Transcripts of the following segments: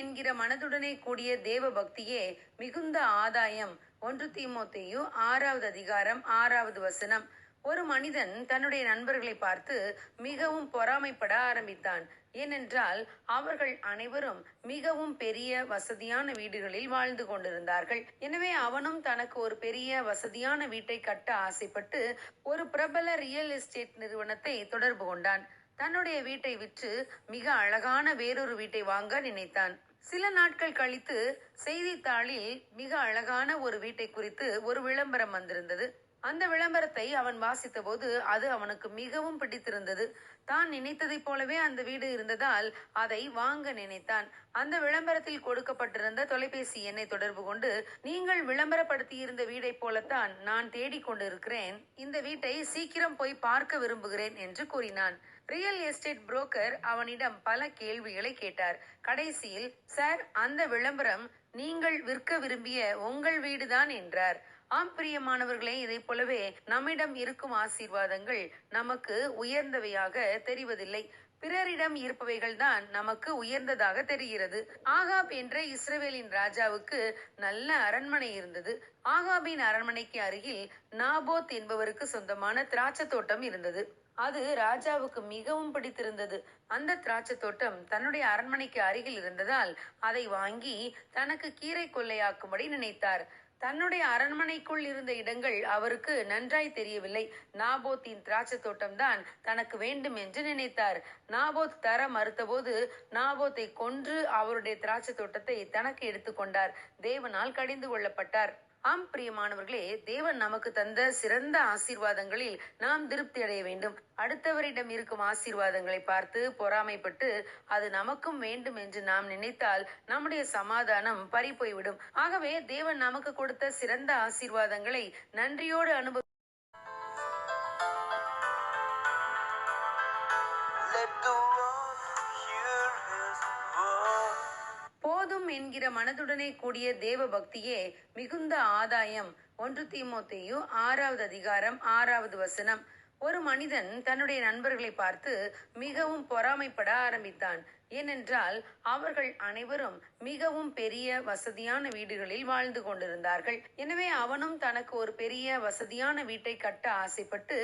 என்கிற மனதுடனே கூடிய தேவ பக்தியே மிகுந்த ஆதாயம். ஒன்று தீமோத்தேயு ஆறாவது அதிகாரம் ஆறாவது வசனம். ஒரு மனிதன் தன்னுடைய நண்பர்களை பார்த்து மிகவும் பொறாமைப்பட ஆரம்பித்தான். ஏனென்றால் அவர்கள் அனைவரும் மிகவும் பெரிய வசதியான வீடுகளில் வாழ்ந்து கொண்டிருந்தார்கள். எனவே அவனும் தனக்கு ஒரு பெரிய வசதியான வீட்டை கட்ட ஆசைப்பட்டு ஒரு பிரபல ரியல் எஸ்டேட் நிறுவனத்தை தொடர்பு கொண்டான். தன்னுடைய வீட்டை விற்று மிக அழகான வேறொரு வீட்டை வாங்க நினைத்தான். சில நாட்கள் கழித்து செய்தித்தாளில் மிக அழகான ஒரு வீட்டை குறித்து ஒரு விளம்பரம் வந்திருந்தது. அந்த விளம்பரத்தை அவன் வாசித்தபோது அது அவனுக்கு மிகவும் பிடித்திருந்தது. தான் நினைத்ததைப் போலவே அந்த வீடு இருந்ததால் அதை வாங்க நினைத்தான். அந்த விளம்பரத்தில் கொடுக்கப்பட்டிருந்த தொலைபேசி எண்ணை தொடர்பு கொண்டு நீங்கள் விளம்பரப்படுத்தியிருந்த வீடைப் போலத்தான் நான் தேடிக் கொண்டிருக்கிறேன். இந்த வீட்டை சீக்கிரம் போய் பார்க்க விரும்புகிறேன் என்று கூறினான். ரியல் எஸ்டேட் புரோக்கர் அவனிடம் பல கேள்விகளை கேட்டார். கடைசியில் சார் அந்த விளம்பரம் நீங்கள் விற்க விரும்பிய உங்கள் வீடுதான் என்றார். ஆம் பிரியமானவர்களே போலவே நம்மிடம் இருக்கும் ஆசீர்வாதங்கள் நமக்கு உயர்ந்தவையாக தெரிவதில்லை. பிறரிடம் இருப்பவைகள் தான் நமக்கு உயர்ந்ததாக தெரிகிறது. ஆகாப் என்ற இஸ்ரவேலின் ராஜாவுக்கு நல்ல அரண்மனை இருந்தது. ஆகாபின் அரண்மனைக்கு அருகில் நாபோத் என்பவருக்கு சொந்தமான திராட்சை தோட்டம் இருந்தது. அது ராஜாவுக்கு மிகவும் பிடித்திருந்தது. அந்த திராட்சை தோட்டம் தன்னுடைய அரண்மனைக்கு அருகில் இருந்ததால் அதை வாங்கி தனக்கு கீரை கொள்ளையாக்கும்படி நினைத்தார். தன்னுடைய அரண்மனைக்குள் இருந்த இடங்கள் அவருக்கு நன்றாய் தெரியவில்லை. நாபோத்தின் திராட்சை தோட்டம்தான் தனக்கு வேண்டும் என்று நினைத்தார். நாபோத் தர மறுத்தபோது நாபோத்தை கொன்று அவருடைய திராட்சை தோட்டத்தை தனக்கு எடுத்துக்கொண்டார் தேவனால் கடிந்து கொள்ளப்பட்டார். ஆம் பிரியமானவர்களே தேவன் நமக்கு தந்த சிறந்த ஆசீர்வாதங்களில் நாம் திருப்தி அடைய வேண்டும். அடுத்தவரிடம் இருக்கும் ஆசீர்வாதங்களை பார்த்து பொறாமைப்பட்டு அது நமக்கும் வேண்டும் என்று நாம் நினைத்தால் நம்முடைய சமாதானம் பறி போய்விடும் ஆகவே தேவன் நமக்கு கொடுத்த சிறந்த ஆசீர்வாதங்களை நன்றியோடு அனுபவி என்கிற மனதுடனே கூடிய தேவ பக்தியே மிகுந்த ஆதாயம். ஒன்று தீமோத்தேயு ஆறாவது அதிகாரம் ஆறாவது வசனம். ஒரு மனிதன் தன்னுடைய நண்பர்களை பார்த்து மிகவும் பொறாமைப்பட ஆரம்பித்தான். ஏனென்றால் அவர்கள் அனைவரும் மிகவும் பெரிய வசதியான வீடுகளில் வாழ்ந்து கொண்டிருந்தார்கள். எனவே அவனும் தனக்கு ஒரு பெரிய வசதியான வீட்டை கட்ட ஆசைப்பட்டு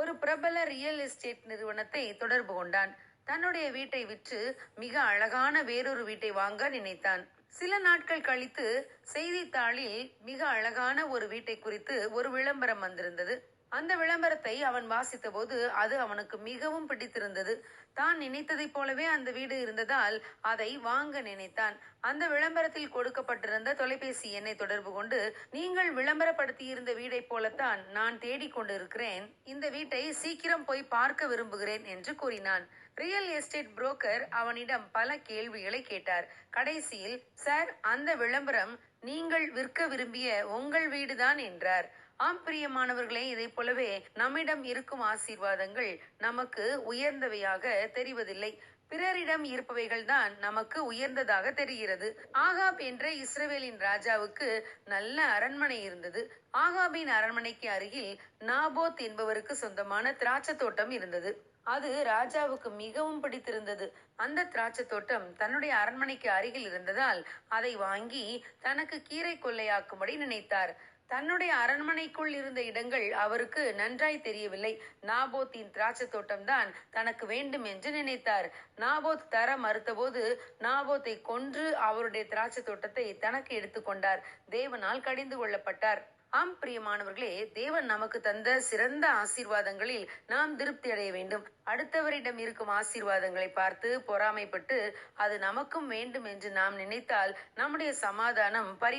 ஒரு பிரபல ரியல் எஸ்டேட் நிறுவனத்தை தொடர்பு கொண்டான். தன்னுடைய வீட்டை விற்று மிக அழகான வேறொரு வீட்டை வாங்க நினைத்தான். சில நாட்கள் கழித்து செய்தித்தாளில் மிக அழகான ஒரு வீட்டை குறித்து ஒரு விளம்பரம் வந்திருந்தது. அந்த விளம்பரத்தை அவன் வாசித்தபோது அது அவனுக்கு மிகவும் பிடித்திருந்தது. தான் நினைத்ததைப் போலவே அந்த வீடு இருந்ததால் அதை வாங்க நினைத்தான். அந்த விளம்பரத்தில் கொடுக்கப்பட்டிருந்த தொலைபேசி எண்ணை தொடர்பு கொண்டு நீங்கள் விளம்பரப்படுத்தியிருந்த வீடைப் போலத்தான் நான் தேடிக் கொண்டிருக்கிறேன். இந்த வீட்டை சீக்கிரம் போய் பார்க்க விரும்புகிறேன் என்று கூறினான். ரியல் எஸ்டேட் புரோக்கர் அவனிடம் பல கேள்விகளை கேட்டார். கடைசியில் சார் அந்த விளம்பரம் நீங்கள் விற்க விரும்பிய உங்கள் வீடுதான் என்றார். ஆம் பிரியமானவர்களே இதை போலவே நம்மிடம் இருக்கும் ஆசீர்வாதங்கள் நமக்கு உயர்ந்தவையாக தெரிவதில்லை. பிறரிடம் இருப்பவைகள் தான் நமக்கு உயர்ந்ததாக தெரிகிறது. ஆகாப் என்ற இஸ்ரவேலின் ராஜாவுக்கு நல்ல அரண்மனை இருந்தது. ஆகாபின் அரண்மனைக்கு அருகில் நாபோத் என்பவருக்கு சொந்தமான திராட்சை தோட்டம் இருந்தது. அது ராஜாவுக்கு மிகவும் பிடித்திருந்தது. அந்த திராட்சை தோட்டம் தன்னுடைய அரண்மனைக்கு அருகில் இருந்ததால் அதை வாங்கி தனக்கு கீரை கொள்ளையாக்கும்படி நினைத்தார். தன்னுடைய அரண்மனைக்குள் இருந்த இடங்கள் அவருக்கு நன்றாய் தெரியவில்லை. நாபோத்தின் திராட்சை தோட்டம்தான் தனக்கு வேண்டும் என்று நினைத்தார். நாபோத் தர மறுத்தபோது நாபோத்தை கொன்று அவருடைய திராட்சை தோட்டத்தை தனக்கு எடுத்துக்கொண்டார் தேவனால் கடிந்து கொள்ளப்பட்டார். ஆம் பிரியமானவர்களே தேவன் நமக்கு தந்த சிறந்த ஆசீர்வாதங்களில் நாம் திருப்தி அடைய வேண்டும். அடுத்தவரிடம் இருக்கும் ஆசீர்வாதங்களை பார்த்து பொறாமைப்பட்டு அது நமக்கும் வேண்டும் என்று நாம் நினைத்தால் நம்முடைய சமாதானம் பறி